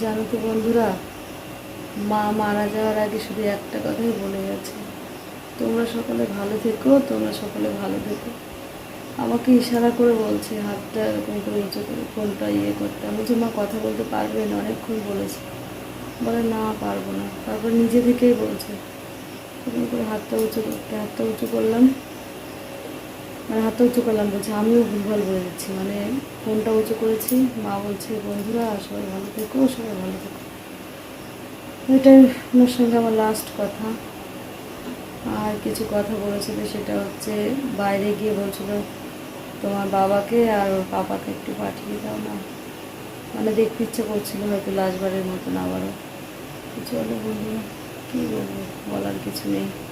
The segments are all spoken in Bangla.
জানো তো বন্ধুরা, মা মারা যাওয়ার আগে শুধু একটা কথাই বলে গেছে। তোমরা সকলে ভালো থেকো, তোমরা সকলে ভালো থেকো। আমাকে ইশারা করে বলছে, হাতটা এরকম করে উঁচু করে, ফোনটা ইয়ে করতে। আমি যে মা, কথা বলতে পারবে না, অনেকক্ষণ বলেছি। বলে, না, পারব না। তারপর নিজে থেকেই বলছে, এরকম করে হাতটা উঁচু করতে। হাতটা উঁচু করলাম মানে হাতটা উঁচু করলাম, বলছে, আমিও ভুলভাল বলে দিচ্ছি। মানে ফোনটা উঁচু করেছি, মা বলছে, বন্ধুরা, সবাই ভালো থেকো, সবাই ভালো থেকো। এটাই ওনার সঙ্গে আমার লাস্ট কথা। আর কিছু কথা বলেছিল, সেটা হচ্ছে বাইরে গিয়ে বলছিল, তোমার বাবাকে আর ওর পাপাকে একটু পাঠিয়ে দাও না। মানে দেখতে ইচ্ছে করছিল হয়তো লাস্টবারের মতন আবারও। কিছু হলে বলব কী বলব, বলার কিছু নেই।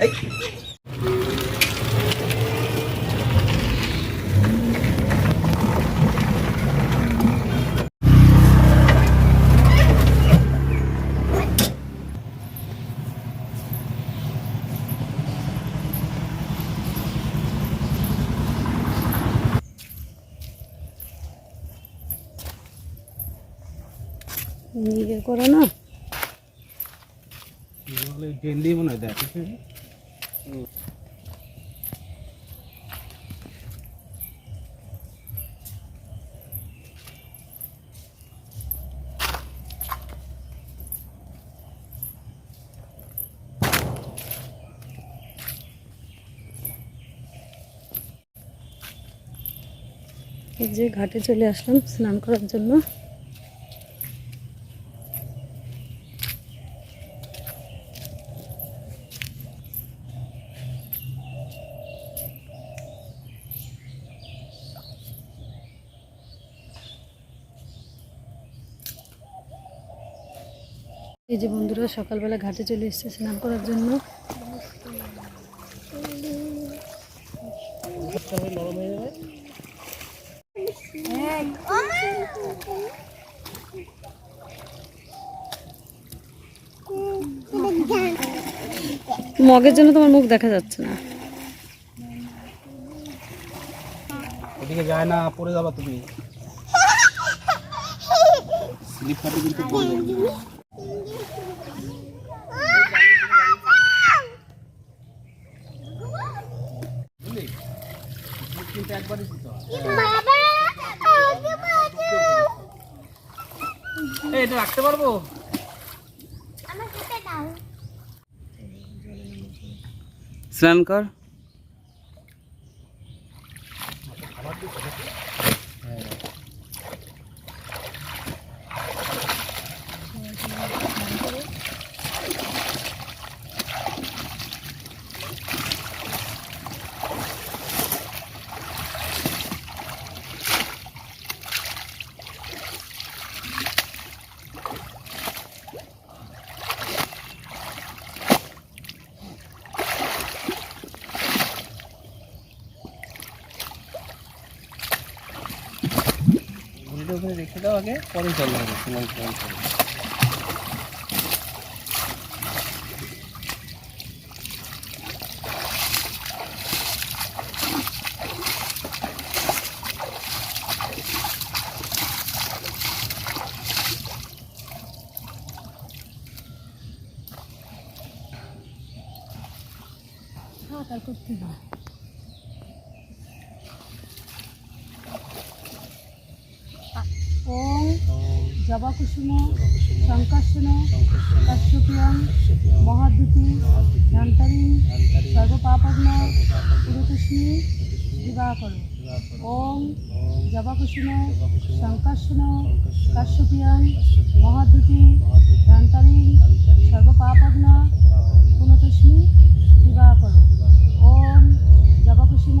এই ইয়ে করো না। যে ঘাটে চলে আসলাম স্নান করার জন্য। এই যে বন্ধুরা সকালবেলা ঘাটে চলে এসেছে স্নান করার জন্য। নরম যাবে মগের জন্য তোমার মুখ দেখা যাচ্ছে না। ওদিকে যায় না পড়ে যাবা তুমি। স্লিপ কিন্তু পড়ে যাবে বুঝলি? স্লিপ কিন্তু একবারই দিতে হয়। এটা রাখতে পারব স্নান কর ঘুরিটা ওখানে রেখে দাও আগে পরে জল হবে স্নান স্নান করে হ্যাঁ তার করতে হবে ওম জবা কুসুম শঙ্কাসন কাশ্যপিয়ং মহাদ্যুতি ধ্যান্তারি সর্বপাপগ্ন বিবাহ করো ওম জবাকুসুম শঙ্কর্ষণ কাশ্যপিয়াং মহাদ্যুতি ধ্যানতারিং সর্বপাপগ্ন বিবাহ করো ওম জবাকুসুম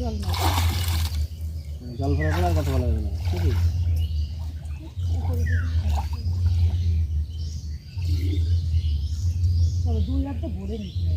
জল নেই। জল ভরা আর কথা বলা যাবে না তবে দুই হাতে ভরে নিতে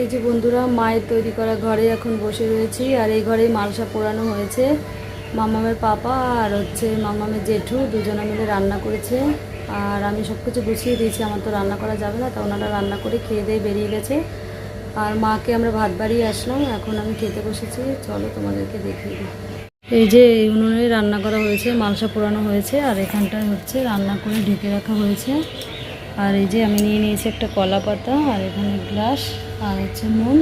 এই যে বন্ধুরা, মায়ের তৈরি করা ঘরে এখন বসে রয়েছি আর এই ঘরেই মালসা পোড়ানো হয়েছে। মামামের পাপা আর হচ্ছে মামামের জেঠু দুজনে মিলে রান্না করেছে। আর আমি সব কিছু গুছিয়ে দিয়েছি, আমার তো রান্না করা যাবে না, তা ওনারা রান্না করে খেয়ে দিয়ে বেরিয়ে গেছে। আর মাকে আমরা ভাত বাড়িয়ে আসলাম, এখন আমি খেতে বসেছি। চলো তোমাদেরকে দেখিয়ে দিই। এই যে এই উনুনে রান্না করা হয়েছে, মালসা পোড়ানো হয়েছে, আর এখানটায় হচ্ছে রান্না করে ঢেকে রাখা হয়েছে। আর এই যে আমি নিয়ে নিয়েছি একটা কলা পাতা, আর এখানে গ্লাস, আর হচ্ছে নুন,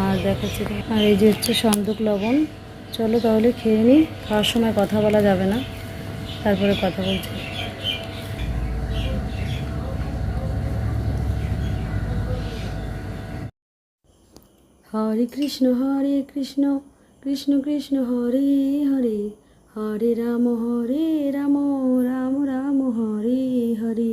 আর দেখাচ্ছি আর এই যে হচ্ছে সন্দুক লবণ। চলো তাহলে খেয়ে নিই খাওয়ার সময় কথা বলা যাবে না। তারপরে কথা বলছি। হরে কৃষ্ণ হরে কৃষ্ণ কৃষ্ণ কৃষ্ণ, হরে হরে হরে রাম হরে রাম রাম রাম, হরে হরে।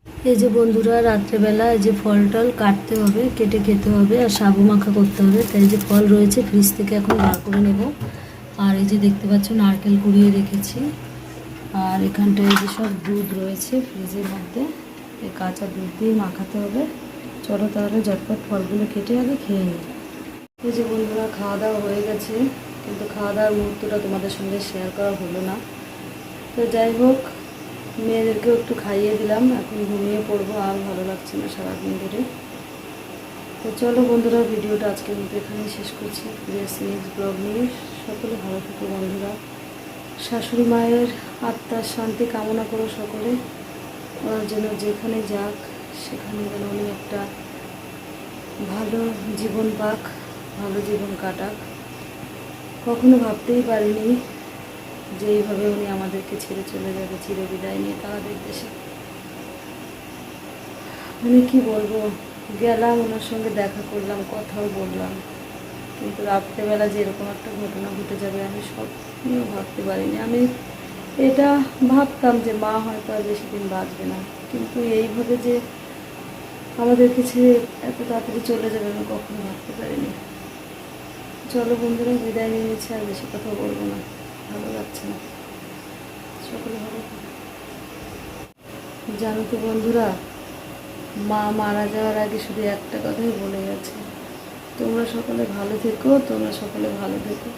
এই যে বন্ধুরা, রাত্রেবেলা এই যে ফল টল কাটতে হবে, কেটে খেতে হবে আর সাবু মাখা করতে হবে। তাই যে ফল রয়েছে, ফ্রিজ থেকে এখন বার করে নেব। আর এই যে দেখতে পাচ্ছ, নারকেল কুড়িয়ে রেখেছি। আর এখানটায় যে সব দুধ রয়েছে ফ্রিজের মধ্যে। এই কাঁচা দুধ দিয়ে মাখাতে হবে। চলো তাহলে ঝটপট ফলগুলো কেটে আগে খেয়ে নিই। এই যে বন্ধুরা, খাওয়া দাওয়া হয়ে গেছে। কিন্তু খাওয়া দাওয়ার মুহূর্তটা তোমাদের সঙ্গে শেয়ার করা হলো না। তো যাই হোক মেয়েদেরকেও একটু খাইয়ে দিলাম, এখন ঘুমিয়ে পড়ব আর ভালো লাগছে না সারাদিন ধরে। তো চলো বন্ধুরা, ভিডিওটা আজকের মতো এখানেই শেষ করছি। প্রিয়াস নিউজ ব্লগ নিয়ে সকলে ভালো থেকো বন্ধুরা। শাশুড়ি মায়ের আত্মার শান্তি কামনা করো সকলে। ওনার যেন যেখানে যাক, সেখানে যেন উনি একটা ভালো জীবন পাক, ভালো জীবন কাটাক। কখনো ভাবতেই পারিনি যে এইভাবে উনি আমাদেরকে ছেড়ে চলে যাবে, চিরবিদায় নিয়ে তাদের দেশে। মানে কি বলব? গেলাম, ওনার সঙ্গে দেখা করলাম, কথাও বললাম। কিন্তু রাত্রেবেলা যে এরকম একটা ঘটনা ঘটে যাবে, আমি স্বপ্নেও ভাবতে পারিনি। আমি এটা ভাবতাম যে মা হয়তো আর বেশি দিন বাঁচবে না। কিন্তু এইভাবে যে আমাদেরকে ছেড়ে এত তাড়াতাড়ি চলে যাবে, আমি কখনো ভাবতে পারিনি। চলো বন্ধুরা, বিদায় নিয়ে আর বেশি কথা বলব না। ভালো লাগছে না। সকলে হবে জানো তো বন্ধুরা, মা মারা যাওয়ার আগে শুধু একটা কথাই বলে গেছে। তোমরা সকলে ভালো থেকো, তোমরা সকলে ভালো থেকো।